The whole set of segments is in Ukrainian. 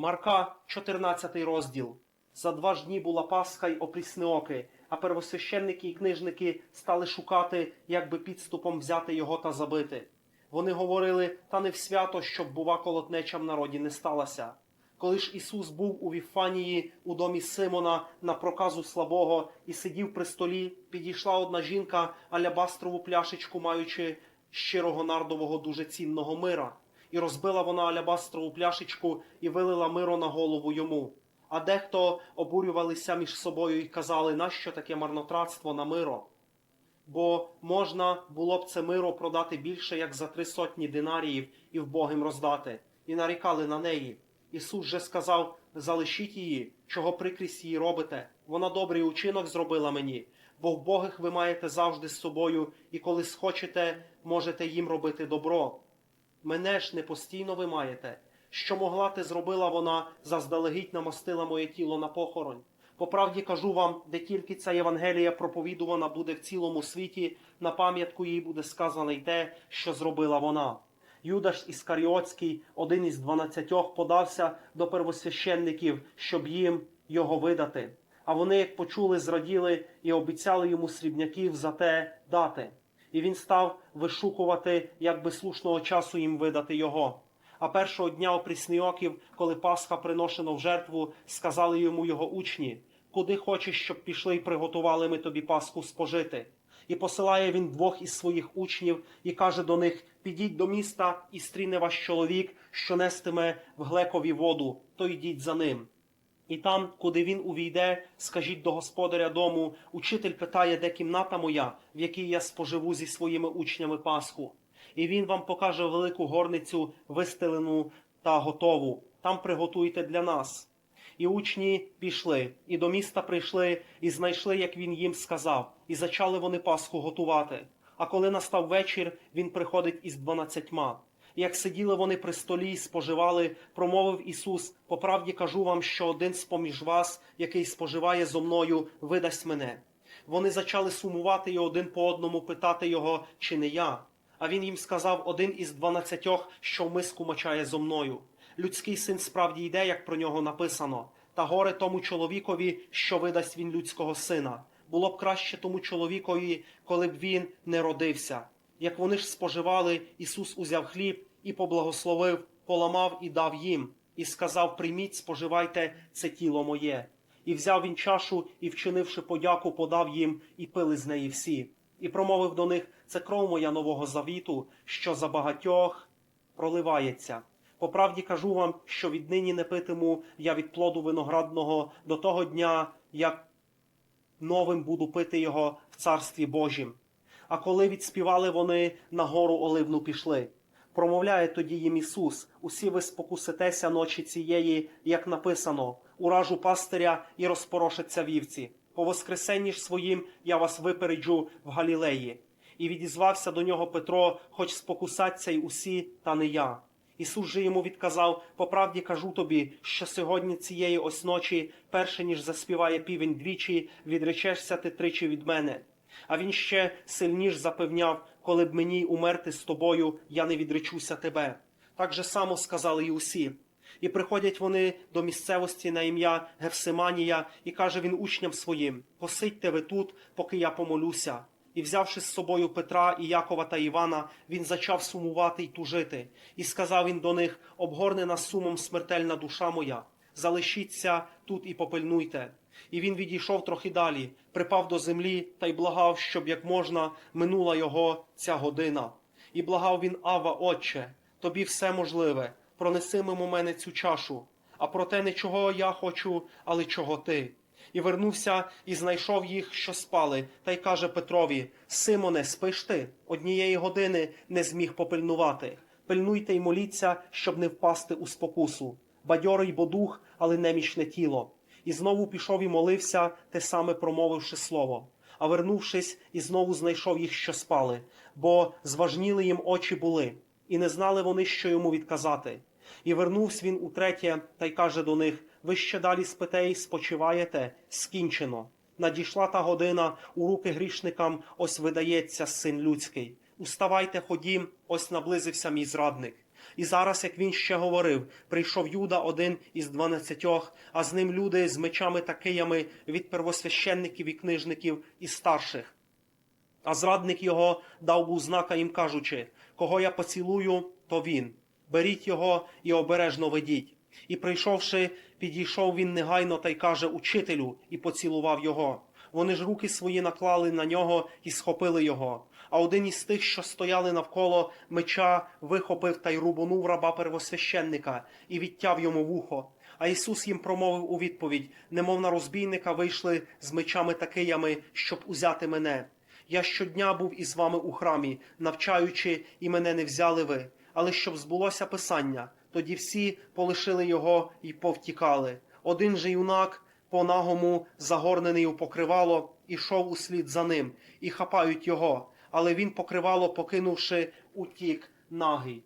Марка, 14 розділ. За два ж дні була Пасха й опріснеоки, а первосвященники і книжники стали шукати, як би підступом взяти його та забити. Вони говорили, та не в свято, щоб бува колотнеча в народі не сталася. Коли ж Ісус був у Віфанії у домі Симона на проказу слабого і сидів при столі, підійшла одна жінка алябастрову пляшечку, маючи щирого нардового дуже цінного мира. І розбила вона алябастрову пляшечку і вилила миро на голову йому. А дехто обурювалися між собою і казали, нащо таке марнотратство на миро? Бо можна було б це миро продати більше, як за три сотні динаріїв і вбогим роздати, і нарікали на неї. Ісус же сказав: залишіть її, чого прикрість її робите. Вона добрий учинок зробила мені, бо вбогих ви маєте завжди з собою, і коли схочете, можете їм робити добро. Мене ж не постійно ви маєте. Що могла ти зробила вона, заздалегідь намостила моє тіло на похоронь. По правді кажу вам, де тільки ця Євангелія проповідувана буде в цілому світі, на пам'ятку їй буде сказано й те, що зробила вона. Юдаш Іскаріотський, один із дванадцятьох, подався до первосвященників, щоб їм його видати. А вони, як почули, зраділи і обіцяли йому срібняків за те дати. І він став вишукувати, як би слушного часу їм видати його. А першого дня опріснійоків, коли Пасха приношено в жертву, сказали йому його учні: Куди хочеш, щоб пішли й приготували ми тобі Пасху спожити? І посилає він двох із своїх учнів і каже до них: Підіть до міста і стріне ваш чоловік, що нестиме в глекові воду, то йдіть за ним. І там, куди він увійде, скажіть до господаря дому, учитель питає, де кімната моя, в якій я споживу зі своїми учнями Пасху. І він вам покаже велику горницю, вистелену та готову. Там приготуйте для нас. І учні пішли, і до міста прийшли, і знайшли, як він їм сказав, і зачали вони Пасху готувати. А коли настав вечір, він приходить із дванадцятьма. Як сиділи вони при столі і споживали, промовив Ісус: по правді кажу вам, що один з поміж вас, який споживає зо мною, видасть мене. Вони зачали сумувати і один по одному питати його, чи не я. А він їм сказав один із дванадцятьох, що в миску мочає зо мною. Людський син справді йде, як про нього написано, та горе тому чоловікові, що видасть він людського сина. Було б краще тому чоловікові, коли б він не родився. Як вони ж споживали, Ісус узяв хліб і поблагословив, поламав і дав їм, і сказав: Прийміть, споживайте це тіло моє. І взяв він чашу і, вчинивши подяку, подав їм, і пили з неї всі. І промовив до них: це кров моя нового завіту, що за багатьох проливається. По правді кажу вам, що віднині не питиму я від плоду виноградного до того дня, як новим буду пити його в царстві Божім. А коли відспівали вони, на гору оливну пішли. Промовляє тоді їм Ісус: усі ви спокуситеся ночі цієї, як написано, уражу пастиря і розпорошаться вівці. По воскресенні ж своїм я вас випереджу в Галілеї. І відізвався до нього Петро, хоч спокусаться й усі, та не я. Ісус же йому відказав: по правді кажу тобі, що сьогодні цієї ось ночі, перше ніж заспіває півень двічі, відречешся ти тричі від мене. А він ще сильніш запевняв, коли б мені умерти з тобою, я не відречуся тебе. Так же само сказали й усі. І приходять вони до місцевості на ім'я Гевсиманія, і каже він учням своїм: Посидьте ви тут, поки я помолюся. І, взявши з собою Петра і Якова та Івана, він зачав сумувати й тужити. І сказав він до них: Обгорнена сумом смертельна душа моя, залишіться тут і попильнуйте. І він відійшов трохи далі, припав до землі та й благав, щоб як можна минула його ця година. І благав він Ава, Отче, тобі все можливе, пронеси мимо мене цю чашу, а проте не чого я хочу, але чого ти. І вернувся і знайшов їх, що спали, та й каже Петрові: Симоне, спиш ти? Однієї години не зміг попильнувати. Пильнуйте й моліться, щоб не впасти у спокусу. Бадьорий бо дух, але немічне тіло. І знову пішов і молився, те саме промовивши слово. А вернувшись, і знову знайшов їх, що спали, бо зважніли їм очі були, і не знали вони, що йому відказати. І вернувся він утретє та й каже до них: Ви ще далі спите й спочиваєте, скінчено. Надійшла та година, у руки грішникам ось видається син людський. Уставайте, ходім, ось наблизився мій зрадник. І зараз, як він ще говорив, прийшов Юда, один із дванадцятьох, а з ним люди з мечами та киями від первосвященників і книжників і старших. А зрадник його дав був знака їм кажучи, кого я поцілую, то він. Беріть його і обережно ведіть. І прийшовши, підійшов він негайно та й каже учителю, і поцілував його. Вони ж руки свої наклали на нього і схопили його. А один із тих, що стояли навколо меча, вихопив та й рубанув раба первосвященника і відтяв йому вухо. А Ісус їм промовив у відповідь: немов на розбійника вийшли з мечами та киями, щоб узяти мене. Я щодня був із вами у храмі, навчаючи, і мене не взяли ви. Але щоб збулося писання, тоді всі полишили його і повтікали. Один же юнак, по нагому, загорнений у покривало, ішов услід за ним, і хапають його. Але він покривало, покинувши, утік нагий.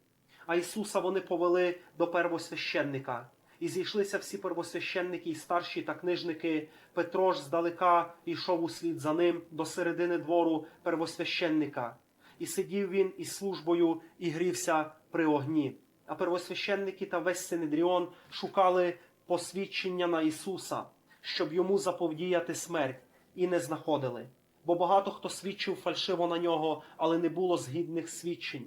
А Ісуса вони повели до первосвященника. І зійшлися всі первосвященники і старші та книжники. Петро ж здалека йшов услід за ним до середини двору первосвященника. І сидів він із службою і грівся при огні. А первосвященники та весь Синедріон шукали посвідчення на Ісуса, щоб йому заповдіяти смерть, і не знаходили. Бо багато хто свідчив фальшиво на нього, але не було згідних свідчень.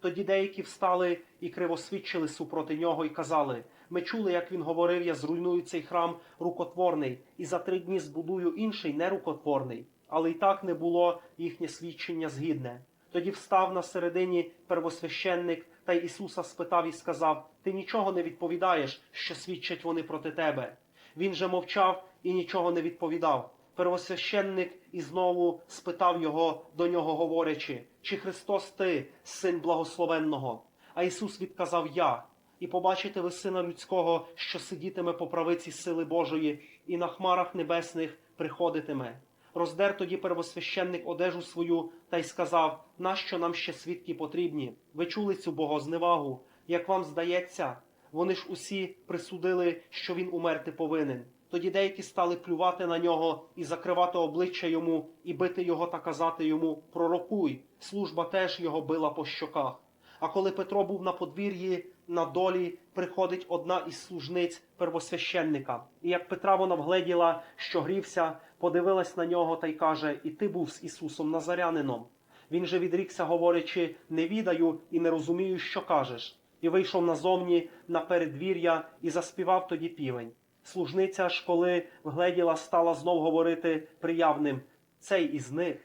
Тоді деякі встали і кривосвідчили супроти нього і казали: Ми чули, як він говорив: Я зруйную цей храм рукотворний, і за три дні збудую інший нерукотворний. Але й так не було їхнє свідчення згідне. Тоді встав на середині первосвященник та й Ісуса спитав і сказав: Ти нічого не відповідаєш, що свідчать вони проти тебе. Він же мовчав і нічого не відповідав. Первосвященник і знову спитав його до нього, говорячи, чи Христос ти, син благословенного? А Ісус відказав Я. І побачите ви сина людського, що сидітиме по правиці сили Божої, і на хмарах небесних приходитиме. Роздер тоді первосвященник одежу свою та й сказав: Нащо нам ще свідки потрібні? Ви чули цю богозневагу? Як вам здається, вони ж усі присудили, що він умерти повинен. Тоді деякі стали плювати на нього і закривати обличчя йому, і бити його та казати йому Пророкуй. Служба теж його била по щоках. А коли Петро був на подвір'ї, на долі приходить одна із служниць первосвященника. І як Петра вона вгледіла, що грівся, подивилась на нього та й каже: І ти був з Ісусом Назарянином. Він же відрікся, говорячи: Не відаю і не розумію, що кажеш. І вийшов назовні на передвір'я і заспівав тоді півень. Служниця ж, коли вгледіла, стала знов говорити приявним цей із них.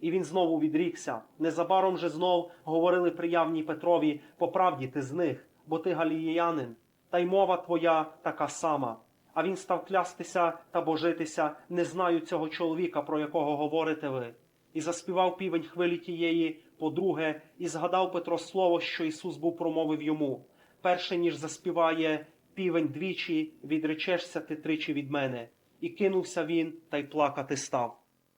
І він знову відрікся. Незабаром же знов говорили приявні Петрові, по правді ти з них, бо ти галілеянин, та й мова твоя така сама. А він став клястися та божитися, не знаю цього чоловіка, про якого говорите ви. І заспівав півень хвилі тієї, по-друге, і згадав Петро слово, що Ісус був промовив йому. Перше ніж заспіває півень двічі, відречешся ти тричі від мене. І кинувся він та й плакати став.